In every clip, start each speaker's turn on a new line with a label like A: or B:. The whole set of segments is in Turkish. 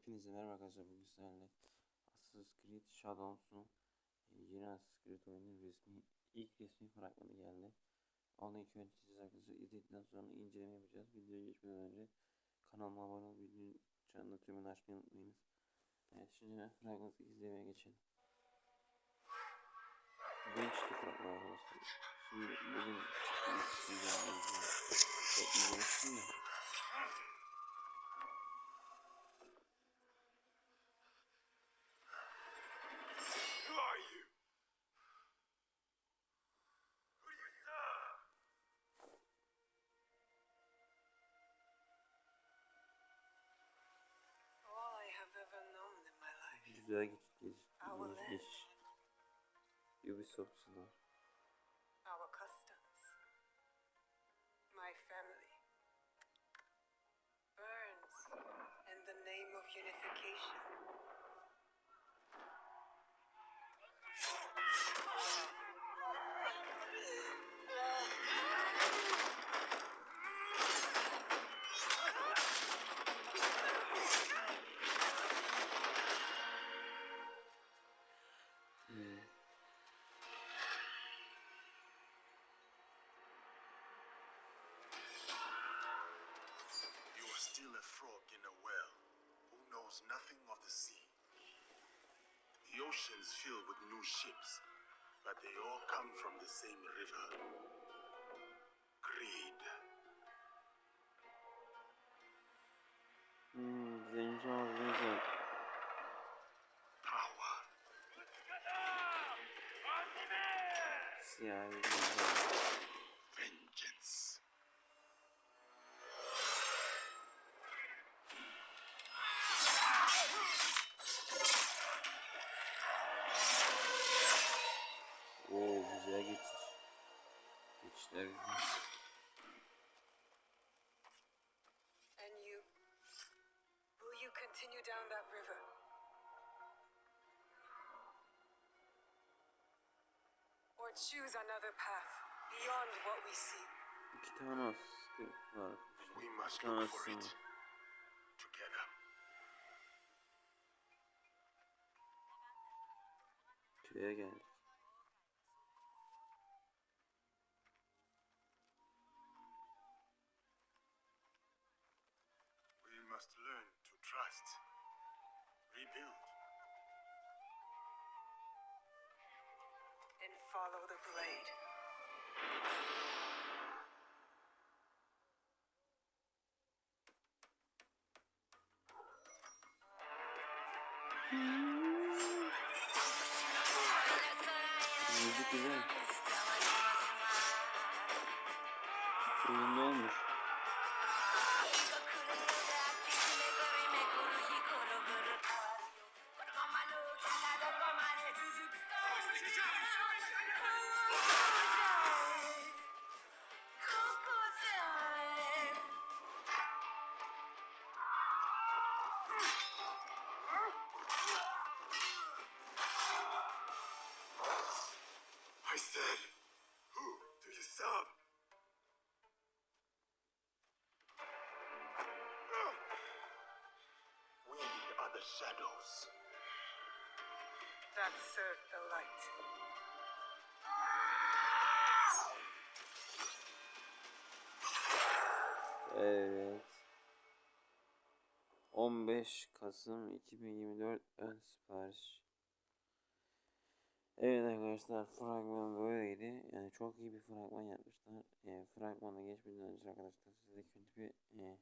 A: Hepinize merhaba arkadaşlar bugün sizlerle Assassin's Creed Shadows'un e, yeni Assassin's Creed oyunun resmi ilk resmi fragmanı geldi. Onu ilk önce siz arkadaşlar izledikten sonra inceleme yapacağız. Videoya geçmeden önce kanalıma abone olup videonun çanını tümünü açmayı unutmayınız. Evet şimdi fragmanı izlemeye geçelim. Çıktı fragman arkadaşlar. Şimdi bugün Güzel geç, geç,
B: Our
A: geç, geç. Ubisoft sunar.
C: Ocean's filled with new ships, but they all come from the same river. Greed.
A: Ağzınıza.
C: Power.
A: Siyahi güzel geçiş. Geçişler güzel.
B: And you? Will you continue down that river? Or choose another path beyond what we see?
A: İki tane askı var.
C: We must look for it together.
A: Köye geldik.
B: Follow the blade.
C: Shadows.
B: That served the light.
A: Evet. 15 Kasım 2024 ön sipariş. Evet arkadaşlar fragman böyleydi. Yani çok iyi bir fragman yapmışlar. E, fragmana geçmeden önce arkadaşlar size kötü bir e,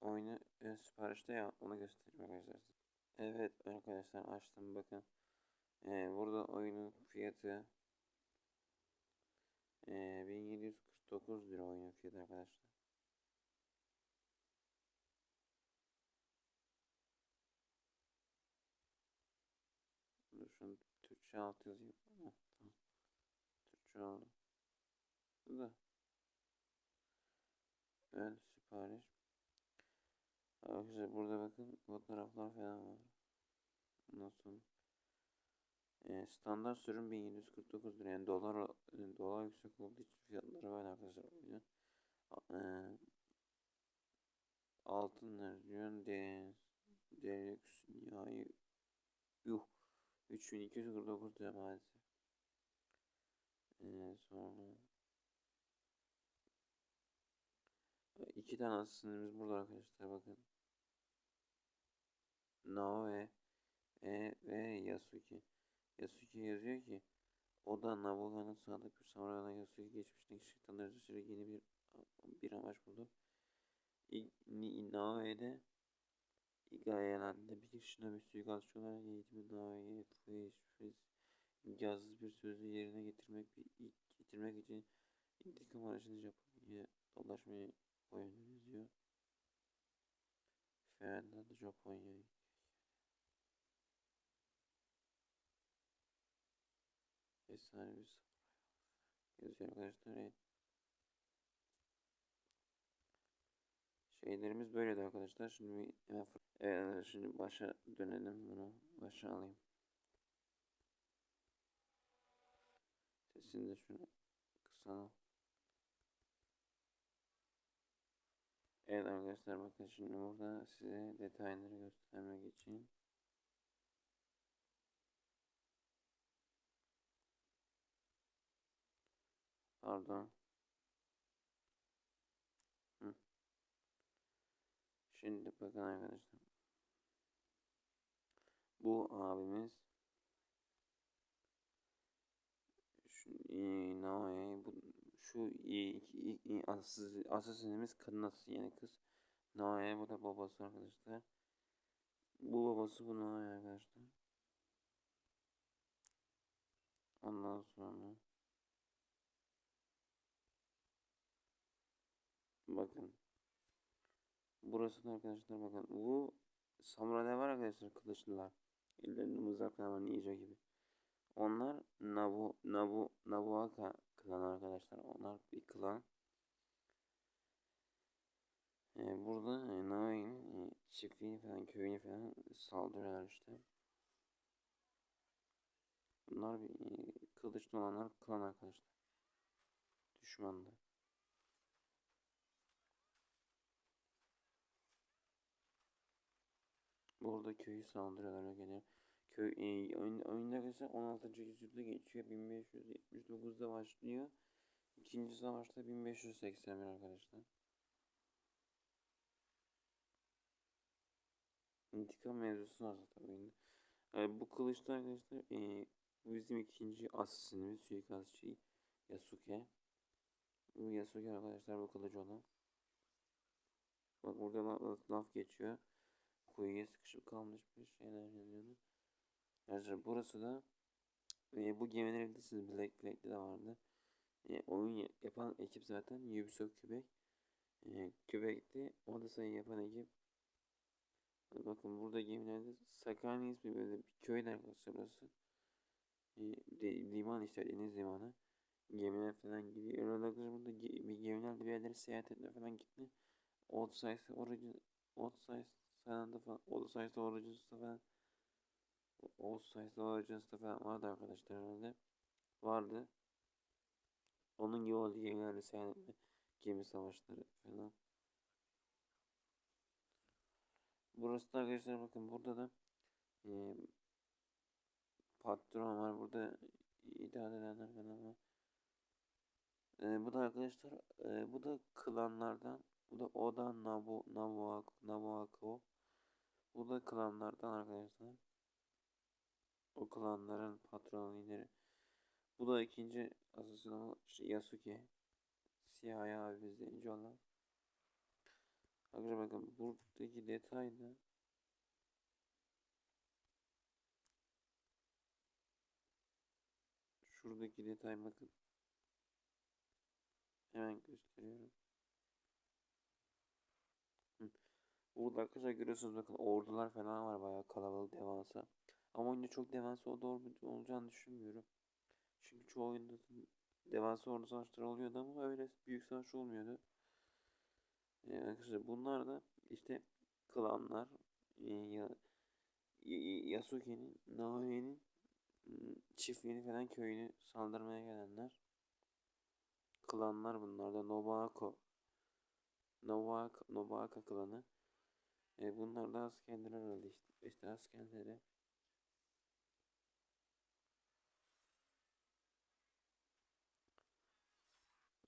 A: oyunu ön siparişte ya onu göstereyim arkadaşlar. Evet arkadaşlar açtım bakın. E, burada oyunun fiyatı e, 1749 lira oyunun fiyatı arkadaşlar. Dur şunu Türkçe alt yazayım. Tamam. Türkçe oldu. Bu. Ön sipariş. Arkadaşlar burada bakın fotoğraflar falan var. Nasıl? Ee, standart sürüm 1749 lira. Yani dolar e, dolar yüksek olduğu için fiyatları var arkadaşlar. oyunun. A- Ee, altın versiyon de Deluxe nihai yuh 3249 lira maalesef. Ee, sonra iki tane asistimiz burada arkadaşlar bakın. Naoe e ve Yasuki. Yasuki yazıyor ki o da Nabuga'nın sadık bir samuraydan Yasuki geçmişteki şeytanlar üzerine yeni bir bir amaç buldu. Naoe'de Gayeler'de bir shinobi suikastçı olarak eğitimi Naoe'ye Freeze imkansız bir sözü yerine getirmek bir getirmek için intikam aracını Japonya'ya dolaşmayı oyunu yazıyor. Fernando Japonya'yı Efsane bir samuray yazıyor arkadaşlar. Şeylerimiz böyleydi arkadaşlar. Şimdi hemen evet, şimdi başa dönelim bunu. Başa alayım. Sesini de şunu kısalım. Evet arkadaşlar bakın şimdi burada size detayları göstermek için Pardon. Şimdi bakın arkadaşlar. Bu abimiz şu Naoya bu şu asıl asasinimiz kadın asıl yani kız. Naoya bu da babası arkadaşlar. Bu babası bu Naoya arkadaşlar. Ondan sonra bakın. Burası da arkadaşlar bakın. Bu samuraylar var arkadaşlar kılıçlılar. Ellerinde mızrak falan var ninja gibi. Onlar Nabu Nabu Nabuaka klanı arkadaşlar. Onlar bir klan. Ee, burada e, Naoi'nin e, çiftliğini falan köyünü falan saldırıyorlar işte. Bunlar bir e, kılıçlı olanlar klan arkadaşlar. Düşmanlar. Burada köyü saldırıyorlar gene. Köy e, oyun, oyunda arkadaşlar 16. yüzyılda geçiyor. 1579'da başlıyor. İkinci savaşta 1581 arkadaşlar. İntikam mevzusu var zaten oyunda. E, bu kılıçta arkadaşlar e, bu bizim ikinci asisinimiz suikastçı Yasuke. Bu Yasuke arkadaşlar bu kılıcı olan. Bak burada laf, laf geçiyor kuyuya sıkışıp kalmış bir şeyler yazıyordu. Arkadaşlar burası da e, bu gemileri bilirsiniz Black Flag'de de vardı. E, oyun yapan ekip zaten Ubisoft Quebec. E, Quebec'te oda sayı yapan ekip. Bakın burada gemilerde Sakani ismi böyle bir köyde arkadaşlar burası. E, liman işte deniz limanı. Gemiler falan gidiyor. Öyle arkadaşlar burada ge, bir gemiler bir yerlere seyahat etme falan gitti. Old Size Origin Old Size Sananda falan Size Origins'ta falan Size Origins'ta falan vardı arkadaşlar herhalde. Vardı. Onun gibi oldu gemilerle seyahat etme. Gemi savaşları falan. Burası da arkadaşlar bakın burada da e, patron var. Burada idare edenler falan var. E, bu da arkadaşlar e, bu da klanlardan bu da Oda Nabu Nabuako Nabuako bu da klanlardan arkadaşlar. O klanların patronu lideri. Bu da ikinci asasını işte Yasuke. Siyah abi bizde olan. Arkadaşlar bakın buradaki detayda şuradaki detay bakın. Hemen gösteriyorum. Hı. Burada arkadaşlar görüyorsunuz bakın ordular falan var bayağı kalabalık devasa. Ama oyunda çok devasa ordu olacağını düşünmüyorum. Çünkü çoğu oyunda devasa ordu savaşları oluyordu ama öyle büyük savaş olmuyordu. Ee, arkadaşlar bunlar da işte klanlar e, ya, Yasuke'nin, Naomi'nin çiftliğini falan köyünü saldırmaya gelenler. Klanlar bunlar da Nobako. Nobaka, Nobaka klanı. E, bunlar da askerler herhalde işte. İşte askerleri.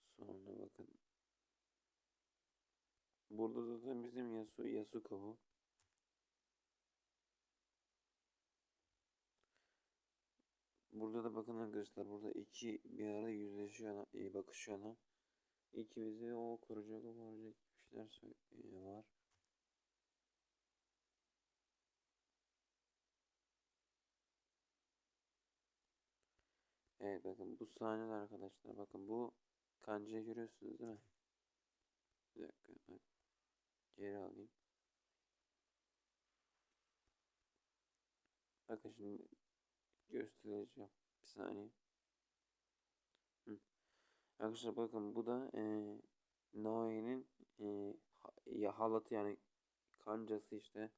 A: Sonra bakın. Burada zaten bizim Yasu, Yasuko bu. Burada da bakın arkadaşlar burada iki bir arada yüzleşiyor, e, bakışıyorlar. İkimizi o koruyacak, o koruyacak bir şeyler var. Evet bakın bu sahnede arkadaşlar bakın bu kancayı görüyorsunuz değil mi? Bir dakika bak. Geri alayım. Bakın şimdi göstereceğim. Bir saniye. Hı. Arkadaşlar bakın bu da e, Noe'nin e, ya halatı yani kancası işte.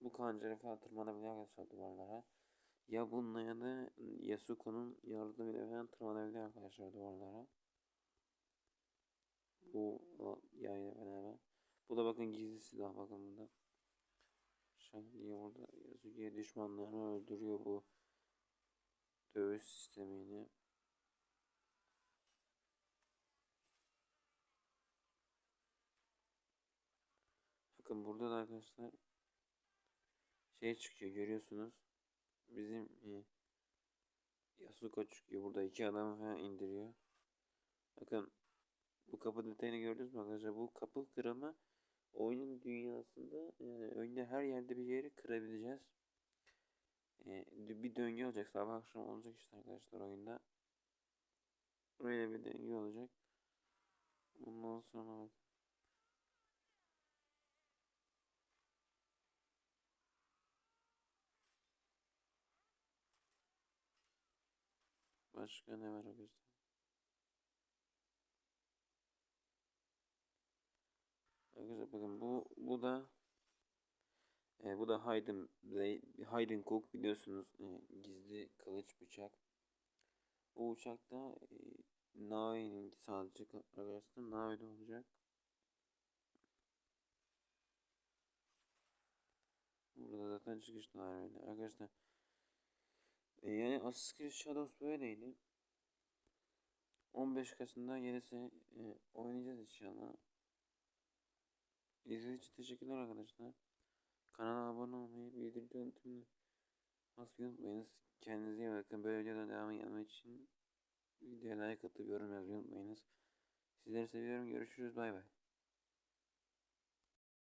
A: Bu kancayla falan tırmanabiliyor arkadaşlar duvarlara. Ya bununla ya da Yasuko'nun yardımıyla falan tırmanabiliyor arkadaşlar duvarlara. Bu yayla beraber. Bu da bakın gizli silah bakın burada. Şimdi orada Yasuko'ya düşmanlarını öldürüyor bu dövüş sistemiyle. Bakın burada da arkadaşlar şey çıkıyor görüyorsunuz. Bizim e, Yasuko çıkıyor. Burada iki adam falan indiriyor. Bakın bu kapı detayını gördünüz mü arkadaşlar? Bu kapı kırımı oyunun dünyasında yani önde her yerde bir yeri kırabileceğiz. E, bir döngü olacak. Sabah akşam olacak işte arkadaşlar oyunda. Öyle bir döngü olacak. Ondan sonra Başka ne var arkadaşlar? Arkadaşlar bakın bu bu da e, bu da Hayden Hayden Cook biliyorsunuz e, gizli kılıç bıçak. Bu uçakta e, Naoi'nin sadece arkadaşlar Naoi'de olacak. Burada zaten çıkışta var öyle arkadaşlar. E, yani Assassin's Creed Shadows böyleydi. 15 Kasım'da yenisi e, oynayacağız inşallah. İzlediğiniz için teşekkürler arkadaşlar. Kanala abone olmayı, bildirim tümünü basmayı unutmayınız. Kendinize iyi bakın. Böyle videodan devam gelmek için videoya like atıp yorum yazmayı unutmayınız. Sizleri seviyorum. Görüşürüz. Bay bay.